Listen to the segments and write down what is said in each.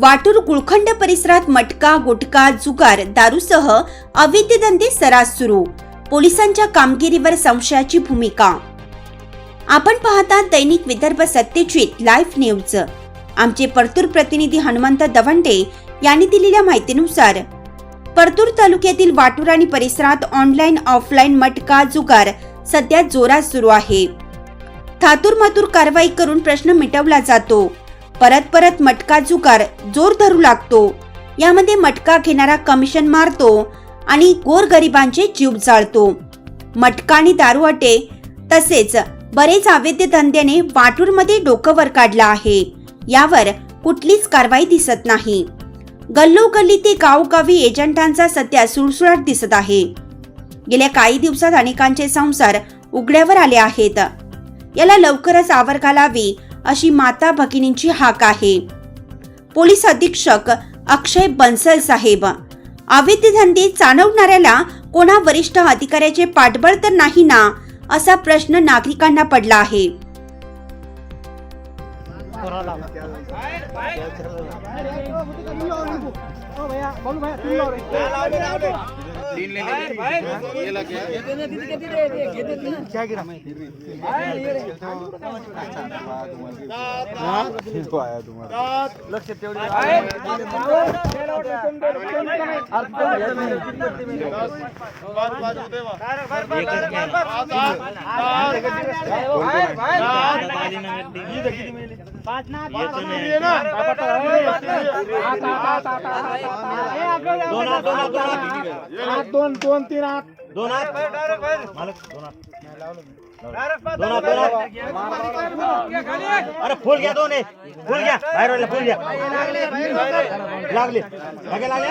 वाटूर गुळखंड परिसरात मटका गुटखा जुगार दारूसह अवैध धंदे सरास सुरू. पोलिसांच्या कामगिरीवर संशयाची भूमिका. आपण पाहता दैनिक विदर्भ सत्यजित लाईव्ह न्यूज. आमचे परतूर प्रतिनिधी हनुमंत दवंडे यांनी दिलेल्या माहितीनुसार परतूर तालुक्यातील वाटूर आणि परिसरात ऑनलाईन ऑफलाईन मटका जुगार सध्या जोरात सुरू आहे. थातूर मातूर कारवाई करून प्रश्न मिटवला जातो. परत परत मटका जुगार जोर धरू लागतो. यामध्ये मटका घेणारा कमिशन मारतो आणि गोरगरिबांचे जीव जाळतो. मटका आणि दारू अटे तसेच बरेच अवैध धंद्याने वाटूरमध्ये डोकं वर काढलं आहे. यावर कुठलीच कारवाई दिसत नाही. गल्लोगल्ली ते गावगावी एजंटांचा सध्या सुळसुळाट दिसत आहे. गेल्या काही दिवसात अनेकांचे संसार उघड्यावर आले आहेत. याला लवकरच आवर घालावी अशी माता भगिनींची हाक आहे. पोलीस अधीक्षक अक्षय बन्सल साहेब अवैध धंदे चालवणाऱ्याला कोणा वरिष्ठ अधिकाऱ्याचे पाठबळ तर नाही ना असा प्रश्न नागरिकांना पडला आहे. तीन ले आया तुम्हाला लक्ष तेवढे बाहेर दोन दोन तीन आठ दोन हात. मालक दोन हात. दोन हात दोन हात. अरे फुल घ्या दोन फुल घ्या. बाहेर वाला फुल घ्या. लागले. लागे लागले?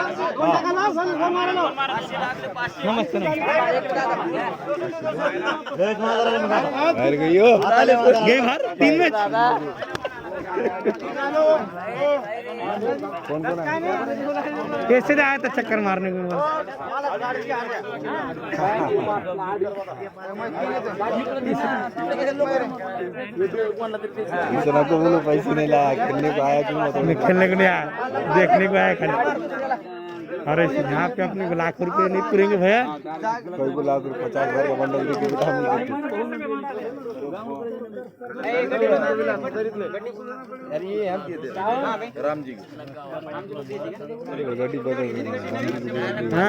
नमस्ते घे भर तीन मॅच कैसे दे आया था चक्कर मारने को इतना तो बोलो पैसे नहीं लाया खेलने को आया मैं खेलने को नहीं आया देखने को आया खाली. अरे यहाँ पे अपने को लाख रुपए नहीं पूरेंगे भैया। कोई को लाख रुपये पचास हज़ार का बंडल देके बिठा राम जी। गड्डी बदल रही है।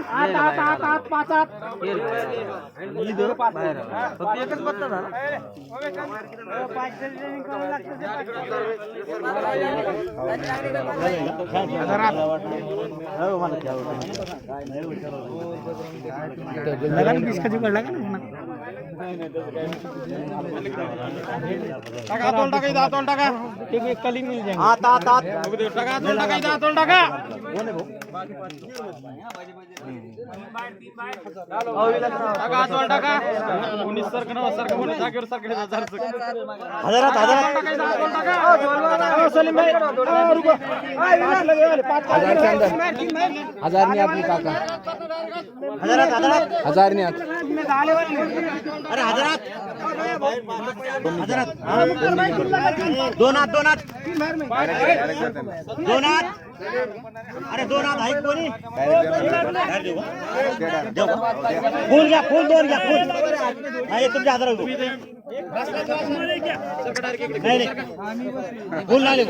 आठ आठ आठ पाच ना बीस का जुगाड़ लगा ना होना टाका दोन टाका इथं दोन टाका. एक एक कली मिल जाएंगे. आत आत आत. टाका दोन टाका इथं दोन टाका. टाका दोन टाका. सरकं जागेवर हजार हजारात हजारात. हजार नहीं आपकी काका. हजारात हजारात हजार नहीं अरे हजारात हजारात दोन हात दोन हात दोन हात अरे दोन हात आहे कोणी बाहेर देऊ का? देऊ का? फुल घ्या फुल दोन घ्या फुल हा हे तुमच्या हजार नाही नाही। फुल नाही देऊ.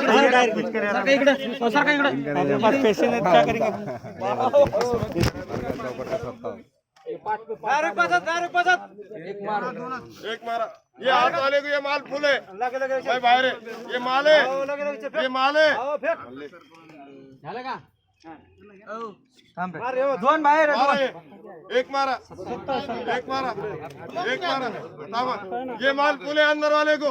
हा, direct. सरका इकडे। बस पैसे नाही काय करेंगे। एक मारा. ये हाथ वाले को ये माल फुल है। भाई बाहर है ये माल है। ये माल है। दोन बाहेर मारा एक मारा. एक मारा. एक मारा. ये माल फुल है अंदर वाले को।